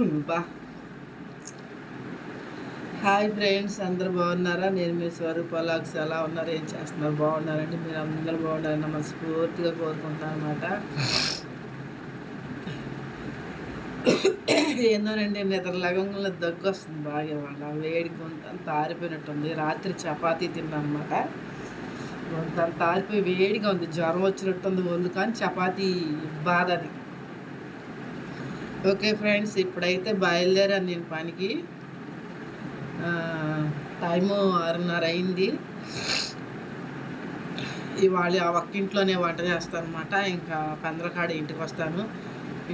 బా. Hi friends అందరు బాగున్నారా? నేను మీ స్వరూపాలాక్స్ ఎలా ఉన్నారు? ఏం చేస్తున్నారు? బాగున్నారండి? మీరు అందరూ బాగున్నారని మనస్ఫూర్తిగా కోరుకుంటున్నాను అనమాట ఏందోనండి నిద్ర లగంలో దగ్గు వస్తుంది బాగా ఇవాళ. వేడి గొంతంతా ఆరిపోయినట్టుంది. రాత్రి చపాతీ తిన్నాను అనమాట గొంతు ఆరిపోయి వేడిగా ఉంది. జ్వరం వచ్చినట్టుంది. ఒళ్ళు కానీ చపాతీ బాధ అది. ఓకే ఫ్రెండ్స్ ఇప్పుడైతే బయలుదేరాను నేను పనికి. టైము ఆరున్నర అయింది. ఇవాళ ఆ ఒక్క ఇంట్లోనే వంట చేస్తాను అనమాట ఇంకా పంద్రకాడ ఇంటికి వస్తాను.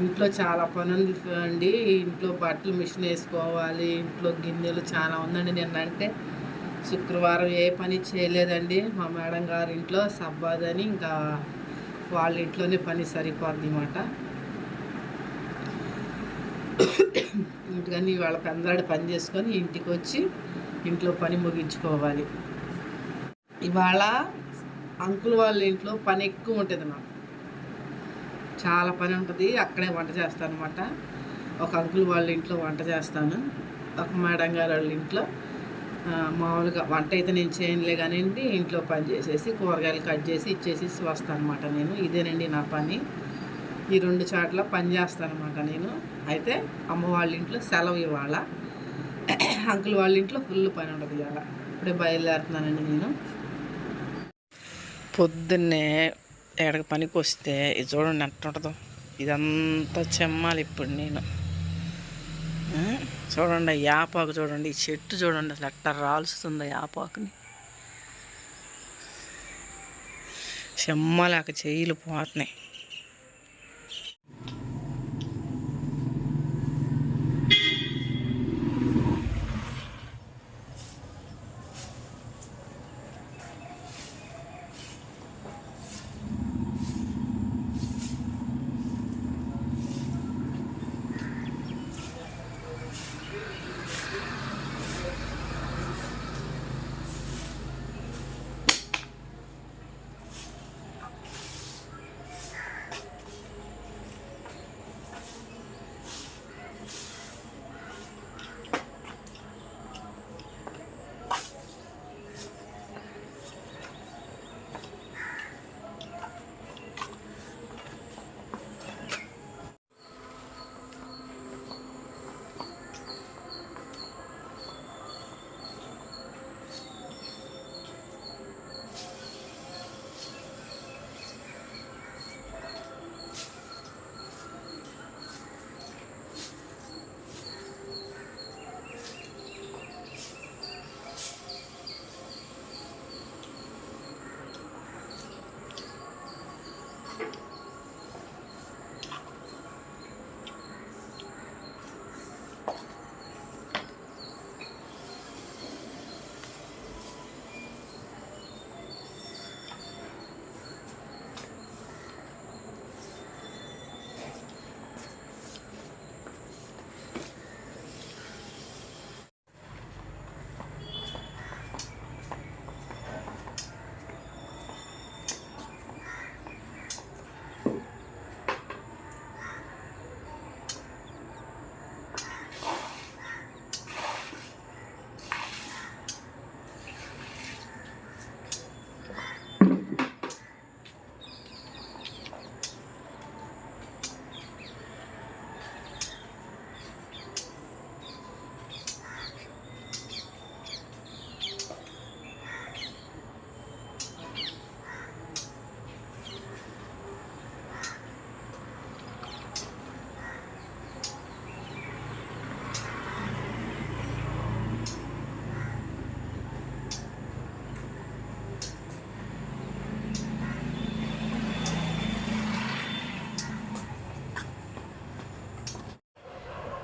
ఇంట్లో చాలా పని ఉంది అండి. ఇంట్లో బట్టలు మిషన్ వేసుకోవాలి. ఇంట్లో గిన్నెలు చాలా ఉందండి నిన్నంటే. శుక్రవారం ఏ పని చేయలేదండి. మా మేడం గారి ఇంట్లో సబ్బాదని ఇంకా వాళ్ళ ఇంట్లోనే పని సరిపోద్ది అన్నమాట. అందుకని వాళ్ళ పెందరాడు పని చేసుకొని ఇంటికి వచ్చి ఇంట్లో పని ముగించుకోవాలి. ఇవాళ అంకుల్ వాళ్ళ ఇంట్లో పని ఎక్కువ ఉంటుంది నాకు చాలా పని ఉంటుంది అక్కడే వంట చేస్తాను అనమాట ఒక అంకుల్ వాళ్ళ ఇంట్లో వంట చేస్తాను. ఒక మేడం గారు వాళ్ళ ఇంట్లో మామూలుగా వంట అయితే నేను చేయనులే కానివ్వండి ఇంట్లో పని చేసేసి కూరగాయలు కట్ చేసి ఇచ్చేసి వస్తాను అనమాట నేను. ఇదేనండి నా పని. ఈ రెండు చాట్ల పని చేస్తాను అనమాట నేను. అయితే అమ్మ వాళ్ళ ఇంట్లో సెలవు ఇవాళ అంకుల్ వాళ్ళ ఇంట్లో ఫుల్ పని ఉండదు ఇవాళ ఇప్పుడే బయలుదేరుతున్నానండి నేను. పొద్దున్నే ఎక్కడ పనికి వస్తే ఇది చూడండి ఎంత ఉంటుందో. ఇదంతా చెమ్మాలి ఇప్పుడు నేను. చూడండి ఆ యాపాకు చూడండి. ఈ చెట్టు చూడండి అసలు ఎట్ట రాల్చుతుంది ఆ యాపాకుని. చెమ్మలేక చెయ్యిలు పోతున్నాయి.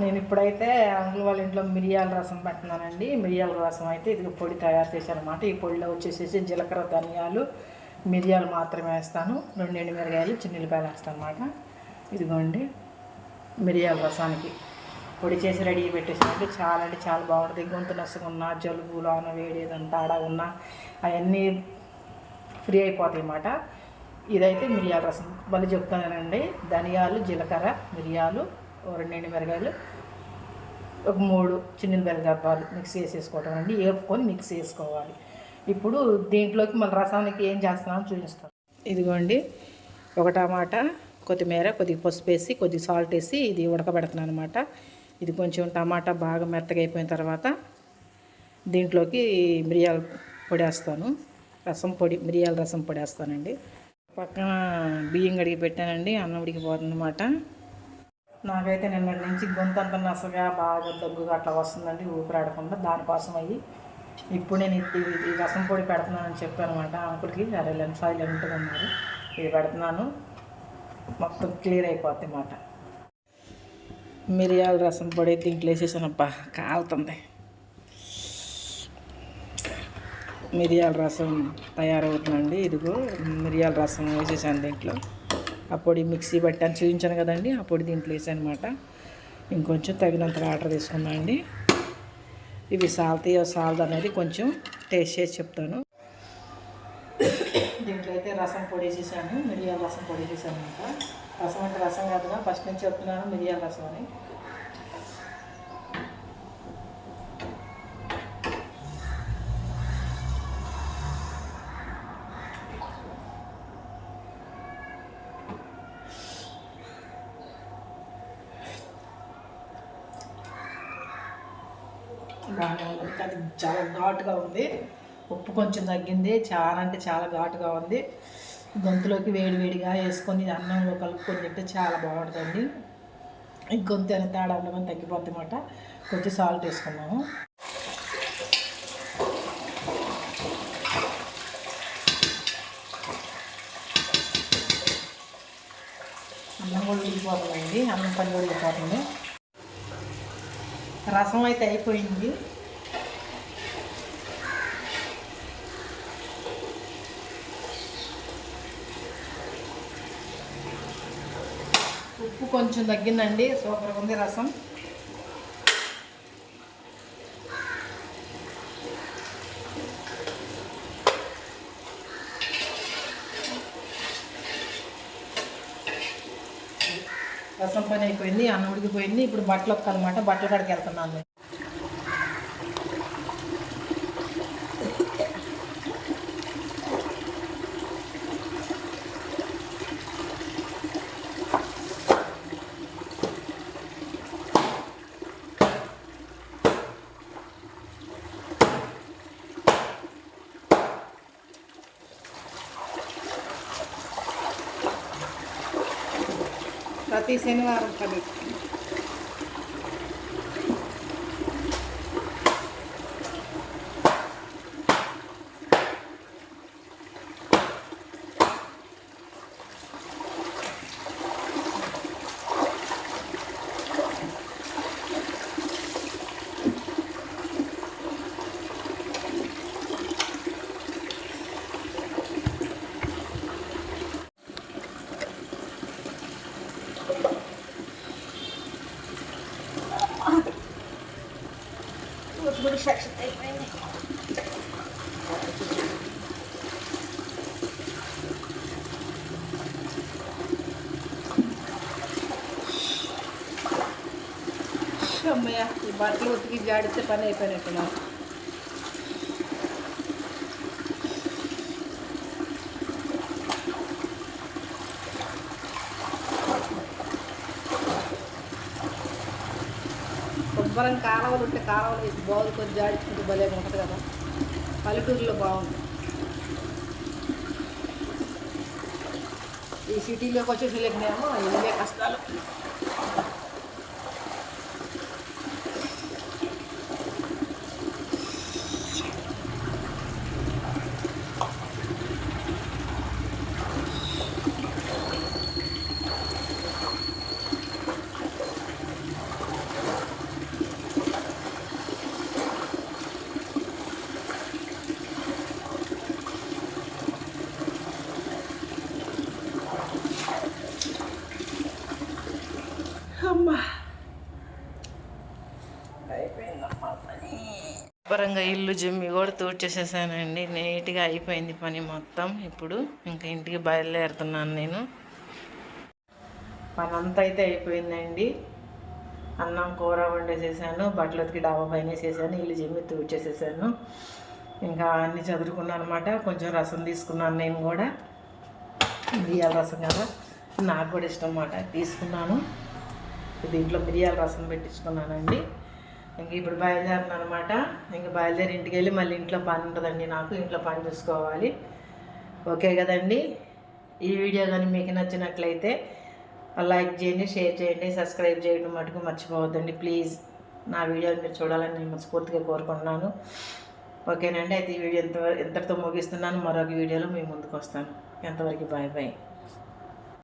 నేను ఇప్పుడైతే అంకుల్ వాళ్ళ ఇంట్లో మిరియాల రసం పెట్టినానండి మిరియాల రసం అయితే ఇది పొడి తయారు చేశానమాట ఈ పొడిలో వచ్చేసేసి జీలకర్ర ధనియాలు మిరియాలు మాత్రమే వేస్తాను. రెండు ఎండు మిరగాయలు చిన్నిల్లిపాయలు వేస్తాను అనమాట ఇదిగోండి మిరియాల రసానికి పొడి చేసి రెడీ పెట్టేసినట్టు చాలా అంటే చాలా బాగుంటుంది. గొంతు నొసగా జలుబులో వేడి ఏదంతా ఆడ ఉన్నా అవన్నీ ఫ్రీ అయిపోతాయి అన్నమాట. ఇదైతే మిరియాల రసం. మళ్ళీ చెప్తానండి. ధనియాలు జీలకర్ర మిరియాలు రెండు ఎండు మిరగాయలు ఒక మూడు చిన్న బెల్లగప్పాలు మిక్స్ చేసేసుకోవటం అండి. ఏపుకొని మిక్స్ చేసుకోవాలి. ఇప్పుడు దీంట్లోకి మన రసానికి ఏం చేస్తున్నామో చూపిస్తాను. ఇదిగోండి ఒక టమాటా కొత్తిమీర కొద్దిగా పసుపు వేసి కొద్దిగా సాల్ట్ వేసి ఇది ఉడకబెడుతున్నాను అనమాట ఇది కొంచెం టమాటా బాగా మెత్తగా అయిపోయిన తర్వాత దీంట్లోకి మిరియాల పొడి వేస్తాను. రసం పొడి మిరియాల రసం పొడి వేస్తానండి. పక్కన బియ్యం కడిగి పెట్టానండి అన్నం ఉడికిపోతుంది అనమాట నాకైతే నిన్నటి నుంచి గొంతు అంత నసగా బాగా దగ్గుగా అట్లా వస్తుందండి ఊపిరాడకుండా దానికోసం అయ్యి. ఇప్పుడు నేను ఇది ఈ రసం పొడి పెడుతున్నానని చెప్పాను అనమాట అంకుడికి అరే లెన్స్ ఆయిల్ ఉంటుంది అన్నారు ఇది పెడుతున్నాను. మొత్తం క్లియర్ అయిపోద్ది అన్నమాట. మిరియాల రసం పొడి దీంట్లో వేసేసానబ్బా కాలుతుంది. మిరియాల రసం తయారవుతుందండి. ఇదిగో మిరియాల రసం వేసేసాను దీంట్లో. ఆ పొడి మిక్సీ పట్టాను చూపించాను కదండి ఆ పొడి దీంట్లో వేసానమాట. అనమాట ఇంకొంచెం తగినంత వాటర్ తీసుకున్నాండి ఇవి సాల్తీయో సాల్ట్ అనేది కొంచెం టేస్ట్ చేసి చెప్తాను. దీంట్లో అయితే రసం పొడి వేసేసాను మిరియాల రసం పొడి చేశాను అనమాట రసం అంటే రసం కాదుగా ఫస్ట్ నుంచి చెప్తున్నాను మిరియాల రసం అని. బాగానే అది చాలా ఘాటుగా ఉంది. ఉప్పు కొంచెం తగ్గింది. చాలా అంటే చాలా ఘాటుగా ఉంది. గొంతులోకి వేడివేడిగా వేసుకొని అన్నంలో కలుపుకొని తింటే చాలా బాగుంటుందండి. గొంతు అనేది తేడా ఉండమని తగ్గిపోద్ది అనమాట కొంచెం సాల్ట్ వేసుకున్నాము అన్నం కూడా ఉడికిపోతుందండి. అన్నం పని కూడా ఉడికిపోతుంది. రసం అయితే అయిపోయింది. ఉప్పు కొంచెం తగ్గిందండి. సూపర్గా ఉంది రసం. రసం పని అయిపోయింది అన్నం ఉడికిపోయింది ఇప్పుడు బట్టలు ఒక్కనమాట బట్టల కాడికి వెళ్తున్నాను. నేను. ప్రతి శనివారం పని ఇప్పుడు సెక్షన్ అయిపోయింది అమ్మయ్య ఈ బట్టలు ఉతికి జాడితే పని అయిపోయినట్టు నాకు శుభ్రం కాలువలు ఉంటే కాలువలు వేసి బాగులు కొద్ది జాడించుకుంటే భలే ఉంటుంది కదా. పల్లెటూరులో బాగుంది ఈ సిటీలోకి వచ్చేసి లేకనేమో ఇవే కష్టాలు. అమ్మా. అయిపోయిందమ్మా పని శుభ్రంగా ఇల్లు జిమ్మి కూడా తూడ్చేసేసానండి నీట్గా అయిపోయింది పని మొత్తం ఇప్పుడు. ఇంకా ఇంటికి బయలుదేరుతున్నాను నేను. పని అంతా అయితే అయిపోయిందండి. అన్నం కూర వండేసేసాను బట్టలు ఉతికి డాబా పైన వేసేసాను ఇల్లు జిమ్మి తూడ్చేసేసాను ఇంకా అన్నీ చదువుకున్నాను అనమాట కొంచెం రసం తీసుకున్నాను నేను కూడా. బియ్యాల రసం కదా. నాకు కూడా ఇష్టం అన్నమాట. తీసుకున్నాను. దీంట్లో మిరియాల రసం పెట్టించుకున్నానండి. ఇంక ఇప్పుడు బయలుదేరిన అనమాట ఇంక బయలుదేరి ఇంటికి వెళ్ళి మళ్ళీ ఇంట్లో పని ఉంటుందండి నాకు ఇంట్లో పని చూసుకోవాలి. ఓకే కదండి. ఈ వీడియో కానీ మీకు నచ్చినట్లయితే లైక్ చేయండి షేర్ చేయండి సబ్స్క్రైబ్ చేయడం మటుకు మర్చిపోవద్దండి. ప్లీజ్ నా వీడియోని మీరు చూడాలని నేను మనస్ఫూర్తిగా కోరుకుంటున్నాను. ఓకేనండి అయితే ఈ వీడియో ఎంత ఇంతటితో ముగిస్తున్నాను. మరొక వీడియోలో మీ ముందుకు వస్తాను. ఎంతవరకు బాయ్ బాయ్.